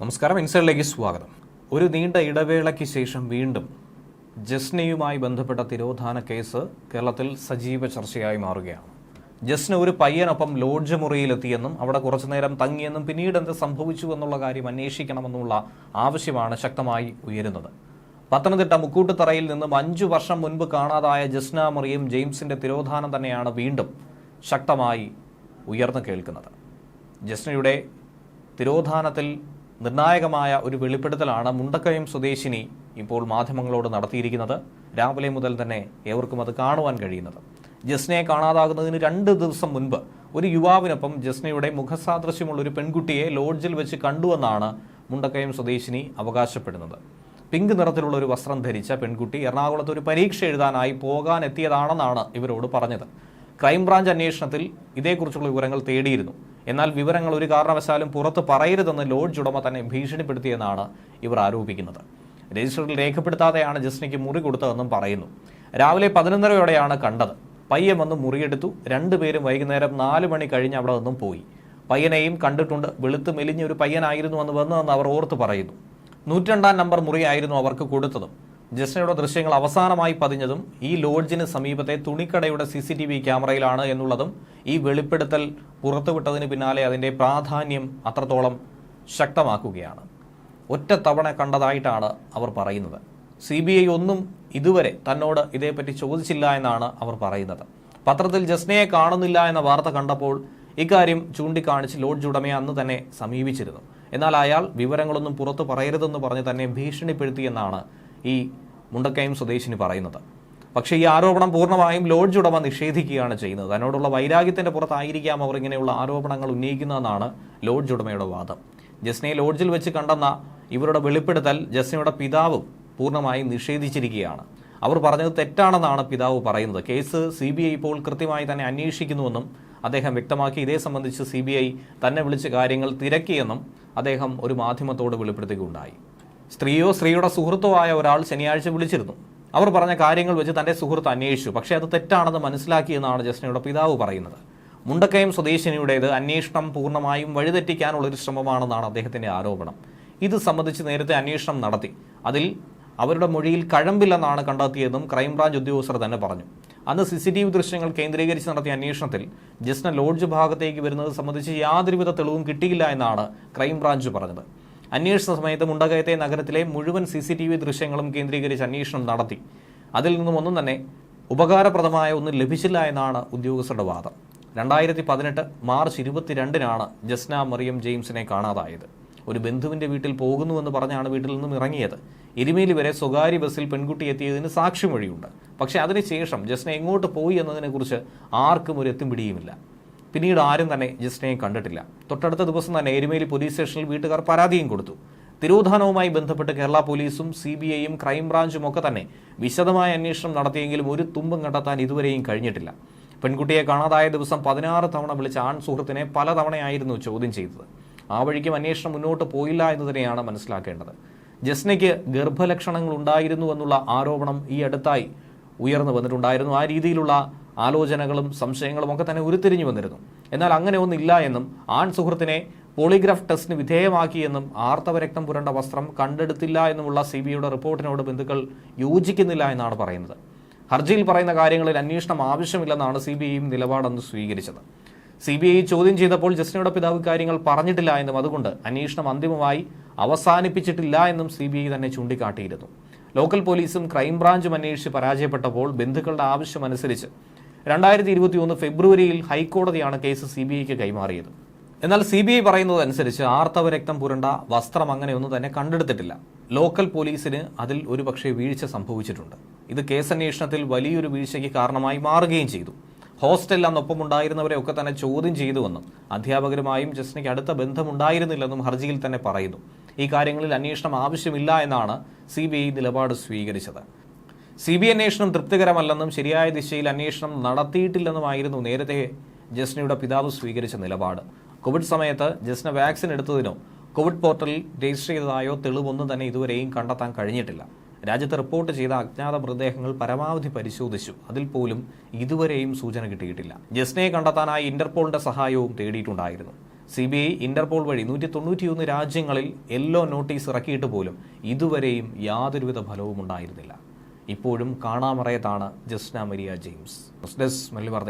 നമസ്കാരം ഇൻസൈഡിലേക്ക് സ്വാഗതം. ഒരു നീണ്ട ഇടവേളയ്ക്ക് ശേഷം വീണ്ടും ജസ്നയുമായി ബന്ധപ്പെട്ട തിരോധാന കേസ് കേരളത്തിൽ സജീവ ചർച്ചയായി മാറുകയാണ്. ജസ്ന ഒരു പയ്യനൊപ്പം ലോഡ്ജ് മുറിയിലെത്തിയെന്നും അവിടെ കുറച്ചുനേരം തങ്ങിയെന്നും പിന്നീട് എന്ത് സംഭവിച്ചു എന്നുള്ള കാര്യം അന്വേഷിക്കണമെന്നുള്ള ആവശ്യമാണ് ശക്തമായി ഉയരുന്നത്. പത്തനംതിട്ട മുക്കൂട്ടുതറയിൽ നിന്നും അഞ്ചു വർഷം മുൻപ് കാണാതായ ജസ്ന മറിയും ജെയിംസിന്റെ തിരോധാനം തന്നെയാണ് വീണ്ടും ശക്തമായി ഉയർന്നു കേൾക്കുന്നത്. ജസ്നയുടെ തിരോധാനത്തിൽ നിർണായകമായ ഒരു വെളിപ്പെടുത്തലാണ് മുണ്ടക്കയം സ്വദേശിനി ഇപ്പോൾ മാധ്യമങ്ങളോട് നടത്തിയിരിക്കുന്നത്. രാവിലെ മുതൽ തന്നെ ഏവർക്കും അത് കാണുവാൻ കഴിയുന്നത്. ജസ്നയെ കാണാതാകുന്നതിന് രണ്ട് ദിവസം മുൻപ് ഒരു യുവാവിനൊപ്പം ജസ്നയുടെ മുഖസാദൃശ്യമുള്ള ഒരു പെൺകുട്ടിയെ ലോഡ്ജിൽ വെച്ച് കണ്ടുവെന്നാണ് മുണ്ടക്കയം സ്വദേശിനി അവകാശപ്പെടുന്നത്. പിങ്ക് നിറത്തിലുള്ള ഒരു വസ്ത്രം ധരിച്ച പെൺകുട്ടി എറണാകുളത്ത് ഒരു പരീക്ഷ എഴുതാനായി പോകാനെത്തിയതാണെന്നാണ് ഇവരോട് പറഞ്ഞത്. ക്രൈംബ്രാഞ്ച് അന്വേഷണത്തിൽ ഇതേക്കുറിച്ചുള്ള വിവരങ്ങൾ തേടിയിരുന്നു. എന്നാൽ വിവരങ്ങൾ ഒരു കാരണവശാലും പുറത്ത് പറയരുതെന്ന് ലോഡ്ജ് ഉടമ തന്നെ ഭീഷണിപ്പെടുത്തിയെന്നാണ് ഇവർ ആരോപിക്കുന്നത്. രജിസ്റ്ററിൽ രേഖപ്പെടുത്താതെയാണ് ജസ്നയ്ക്ക് മുറി കൊടുത്തതെന്നും പറയുന്നു. രാവിലെ പതിനൊന്നരയോടെയാണ് കണ്ടത്. പയ്യൻ വന്ന് മുറിയെടുത്തു. രണ്ടുപേരും വൈകുന്നേരം നാല് മണി കഴിഞ്ഞ് അവിടെ നിന്നും പോയി. പയ്യനെയും കണ്ടിട്ടുണ്ട്. വെളുത്ത് മെലിഞ്ഞ ഒരു പയ്യനായിരുന്നു അന്ന് വന്നതെന്ന് അവർ ഓർത്ത് പറയുന്നു. നൂറ്റണ്ടാം നമ്പർ മുറിയായിരുന്നു അവർക്ക് കൊടുത്തതും. ജസ്നയുടെ ദൃശ്യങ്ങൾ അവസാനമായി പതിഞ്ഞതും ഈ ലോഡ്ജിന് സമീപത്തെ തുണിക്കടയുടെ സി സി ടി വി ക്യാമറയിലാണ് എന്നുള്ളതും ഈ വെളിപ്പെടുത്തൽ പുറത്തുവിട്ടതിന് പിന്നാലെ അതിന്റെ പ്രാധാന്യം അത്രത്തോളം ശക്തമാക്കുകയാണ്. ഒറ്റ തവണ കണ്ടതായിട്ടാണ് അവർ പറയുന്നത്. സി ബി ഐ ഒന്നും ഇതുവരെ തന്നോട് ഇതേപ്പറ്റി ചോദിച്ചില്ല എന്നാണ് അവർ പറയുന്നത്. പത്രത്തിൽ ജസ്നയെ കാണുന്നില്ല എന്ന വാർത്ത കണ്ടപ്പോൾ ഇക്കാര്യം ചൂണ്ടിക്കാണിച്ച് ലോഡ്ജ് ഉടമയെ അന്ന് തന്നെ സമീപിച്ചിരുന്നു. എന്നാൽ അയാൾ വിവരങ്ങളൊന്നും പുറത്തു പറയരുതെന്ന് പറഞ്ഞ് തന്നെ ഭീഷണിപ്പെടുത്തിയെന്നാണ് ഈ മുണ്ടക്കയം സ്വദേശിനി പറയുന്നത്. പക്ഷേ ഈ ആരോപണം പൂർണമായും ലോഡ്ജ് ഉടമ നിഷേധിക്കുകയാണ് ചെയ്യുന്നത്. തന്നോടുള്ള വൈരാഗ്യത്തിന്റെ പുറത്തായിരിക്കാം അവർ ഇങ്ങനെയുള്ള ആരോപണങ്ങൾ ഉന്നയിക്കുന്നതെന്നാണ് ലോഡ്ജ് ഉടമയുടെ വാദം. ജസ്നയെ ലോഡ്ജിൽ വെച്ച് കണ്ടെന്ന ഇവരുടെ വെളിപ്പെടുത്തൽ ജസ്നയുടെ പിതാവും പൂർണമായും നിഷേധിച്ചിരിക്കുകയാണ്. അവർ പറഞ്ഞത് തെറ്റാണെന്നാണ് പിതാവ് പറയുന്നത്. കേസ് സി ബി ഐ ഇപ്പോൾ കൃത്യമായി തന്നെ അന്വേഷിക്കുന്നുവെന്നും അദ്ദേഹം വ്യക്തമാക്കി. ഇതേ സംബന്ധിച്ച് സി ബി ഐ തന്നെ വിളിച്ച് കാര്യങ്ങൾ തിരക്കിയെന്നും അദ്ദേഹം ഒരു മാധ്യമത്തോട് വെളിപ്പെടുത്തുകയുണ്ടായി. സ്ത്രീയോ സ്ത്രീയുടെ സുഹൃത്തോ ആയ ഒരാൾ ശനിയാഴ്ച വിളിച്ചിരുന്നു. അവർ പറഞ്ഞ കാര്യങ്ങൾ വെച്ച് തന്റെ സുഹൃത്ത് അന്വേഷിച്ചു. പക്ഷേ അത് തെറ്റാണെന്ന് മനസ്സിലാക്കിയെന്നാണ് ജസ്നയുടെ പിതാവ് പറയുന്നത്. മുണ്ടക്കയം സ്വദേശിനിയുടേത് അന്വേഷണം പൂർണമായും വഴിതെറ്റിക്കാനുള്ളൊരു ശ്രമമാണെന്നാണ് അദ്ദേഹത്തിന്റെ ആരോപണം. ഇത് സംബന്ധിച്ച് നേരത്തെ അന്വേഷണം നടത്തി. അതിൽ അവരുടെ മൊഴിയിൽ കഴമ്പില്ലെന്നാണ് കണ്ടെത്തിയതെന്നും ക്രൈംബ്രാഞ്ച് ഉദ്യോഗസ്ഥർ തന്നെ പറഞ്ഞു. അന്ന് സി സി ടി വി ദൃശ്യങ്ങൾ കേന്ദ്രീകരിച്ച് നടത്തിയ അന്വേഷണത്തിൽ ജസ്ന ലോഡ്ജ് ഭാഗത്തേക്ക് വരുന്നത് സംബന്ധിച്ച് യാതൊരുവിധ തെളിവും കിട്ടിയില്ല എന്നാണ് ക്രൈംബ്രാഞ്ച് പറഞ്ഞത്. അന്വേഷണ സമയത്ത് മുണ്ടകയത്തെ നഗരത്തിലെ മുഴുവൻ സി സി ടി വി ദൃശ്യങ്ങളും കേന്ദ്രീകരിച്ച് അന്വേഷണം നടത്തി. അതിൽ നിന്നും ഒന്നും തന്നെ ഉപകാരപ്രദമായ ഒന്നും ലഭിച്ചില്ല എന്നാണ് ഉദ്യോഗസ്ഥരുടെ വാദം. രണ്ടായിരത്തി പതിനെട്ട് മാർച്ച് ഇരുപത്തിരണ്ടിനാണ് ജസ്ന മറിയം ജെയിംസിനെ കാണാതായത്. ഒരു ബന്ധുവിന്റെ വീട്ടിൽ പോകുന്നുവെന്ന് പറഞ്ഞാണ് വീട്ടിൽ നിന്നും ഇറങ്ങിയത്. എരുമേലി വരെ സ്വകാര്യ ബസ്സിൽ പെൺകുട്ടി എത്തിയതിന് സാക്ഷിമൊഴിയുണ്ട് പക്ഷേ അതിനുശേഷം ജസ്ന എങ്ങോട്ട് പോയി എന്നതിനെക്കുറിച്ച് ആർക്കും ഒരു എത്തും പിടിയുമില്ല. പിന്നീട് ആരും തന്നെ ജസ്നയെ കണ്ടിട്ടില്ല. തൊട്ടടുത്ത ദിവസം തന്നെ എരുമേലി പോലീസ് സ്റ്റേഷനിൽ വീട്ടുകാർ പരാതിയും കൊടുത്തു. തിരോധാനവുമായി ബന്ധപ്പെട്ട് കേരള പോലീസും സി ബി ഐയും ക്രൈംബ്രാഞ്ചും ഒക്കെ തന്നെ വിശദമായ അന്വേഷണം നടത്തിയെങ്കിലും ഒരു തുമ്പും കണ്ടെത്താൻ ഇതുവരെയും കഴിഞ്ഞിട്ടില്ല. പെൺകുട്ടിയെ കാണാതായ ദിവസം പതിനാറ് തവണ വിളിച്ച ആൺ സുഹൃത്തിനെ പല തവണയായിരുന്നു ചോദ്യം ചെയ്തത്. ആ വഴിക്കും അന്വേഷണം മുന്നോട്ട് പോയില്ല എന്ന് തന്നെയാണ് മനസ്സിലാക്കേണ്ടത്. ജസ്നയ്ക്ക് ഗർഭലക്ഷണങ്ങൾ ഉണ്ടായിരുന്നു എന്നുള്ള ആരോപണം ഈ അടുത്തായി ഉയർന്നു വന്നിട്ടുണ്ടായിരുന്നു. ആ രീതിയിലുള്ള ആലോചനകളും സംശയങ്ങളും ഒക്കെ തന്നെ ഉരുത്തിരിഞ്ഞു വന്നിരുന്നു. എന്നാൽ അങ്ങനെ ഒന്നില്ല എന്നും ആൺ സുഹൃത്തിനെ പോളിഗ്രാഫ് ടെസ്റ്റിന് വിധേയമാക്കിയെന്നും ആർത്തവരക്തം പുരണ്ട വസ്ത്രം കണ്ടെടുത്തില്ല എന്നുമുള്ള സി ബി ഐയുടെ റിപ്പോർട്ടിനോട് ബന്ധുക്കൾ യോജിക്കുന്നില്ല എന്നാണ് പറയുന്നത്. ഹർജിയിൽ പറയുന്ന കാര്യങ്ങളിൽ അന്വേഷണം ആവശ്യമില്ലെന്നാണ് സി ബി ഐയും നിലപാടെന്ന് സ്വീകരിച്ചത്. സി ബി ഐ ചോദ്യം ചെയ്തപ്പോൾ ജസ്റ്റിനയുടെ പിതാവ് കാര്യങ്ങൾ പറഞ്ഞിട്ടില്ല എന്നും അതുകൊണ്ട് അന്വേഷണം അന്തിമമായി അവസാനിപ്പിച്ചിട്ടില്ല എന്നും സി ബി ഐ തന്നെ ചൂണ്ടിക്കാട്ടിയിരുന്നു. ലോക്കൽ പോലീസും ക്രൈംബ്രാഞ്ചും അന്വേഷിച്ച് പരാജയപ്പെട്ടപ്പോൾ ബന്ധുക്കളുടെ ആവശ്യമനുസരിച്ച് രണ്ടായിരത്തി ഇരുപത്തി ഒന്ന് ഫെബ്രുവരിയിൽ ഹൈക്കോടതിയാണ് കേസ് സി ബി ഐക്ക് കൈമാറിയത്. എന്നാൽ സി ബി ഐ പറയുന്നതനുസരിച്ച് ആർത്തവ രക്തം പുരണ്ട വസ്ത്രം അങ്ങനെയൊന്നും തന്നെ കണ്ടെടുത്തിട്ടില്ല. ലോക്കൽ പോലീസിന് അതിൽ ഒരു പക്ഷേ വീഴ്ച സംഭവിച്ചിട്ടുണ്ട്. ഇത് കേസന്വേഷണത്തിൽ വലിയൊരു വീഴ്ചയ്ക്ക് കാരണമായി മാറുകയും ചെയ്തു. ഹോസ്റ്റലിൽ അന്നൊപ്പം ഉണ്ടായിരുന്നവരെ ഒക്കെ തന്നെ ചോദ്യം ചെയ്തുവെന്നും അധ്യാപകരുമായും ജസ്നയ്ക്ക് അടുത്ത ബന്ധമുണ്ടായിരുന്നില്ലെന്നും ഹർജിയിൽ തന്നെ പറയുന്നു. ഈ കാര്യങ്ങളിൽ അന്വേഷണം ആവശ്യമില്ല എന്നാണ് സി നിലപാട് സ്വീകരിച്ചത്. സി ബി അന്വേഷണം തൃപ്തികരമല്ലെന്നും ശരിയായ ദിശയിൽ അന്വേഷണം നടത്തിയിട്ടില്ലെന്നുമായിരുന്നു നേരത്തെ ജസ്നയുടെ പിതാവ് സ്വീകരിച്ച നിലപാട്. കോവിഡ് സമയത്ത് ജസ്ന വാക്സിൻ എടുത്തതിനോ കോവിഡ് പോർട്ടലിൽ രജിസ്റ്റർ ചെയ്തതായോ തെളിവൊന്നും തന്നെ ഇതുവരെയും കണ്ടെത്താൻ കഴിഞ്ഞിട്ടില്ല. രാജ്യത്ത് റിപ്പോർട്ട് ചെയ്ത അജ്ഞാത മൃതദേഹങ്ങൾ പരമാവധി പരിശോധിച്ചു. അതിൽ പോലും ഇതുവരെയും സൂചന കിട്ടിയിട്ടില്ല. ജസ്നയെ കണ്ടെത്താനായി ഇന്റർപോളിന്റെ സഹായവും തേടിയിട്ടുണ്ടായിരുന്നു. സി ബി ഐ ഇന്റർപോൾ വഴി നൂറ്റി തൊണ്ണൂറ്റിയൊന്ന് രാജ്യങ്ങളിൽ യെല്ലോ നോട്ടീസ് ഇറക്കിയിട്ട് പോലും ഇതുവരെയും യാതൊരുവിധ ഫലവും ഉണ്ടായിരുന്നില്ല ഇപ്പോഴും കാണാമറയത്താണ് ജസ്ന മരിയ ജെയിംസ്. ന്യൂസ് ഡെസ്ക് മല്ലി വാർത്ത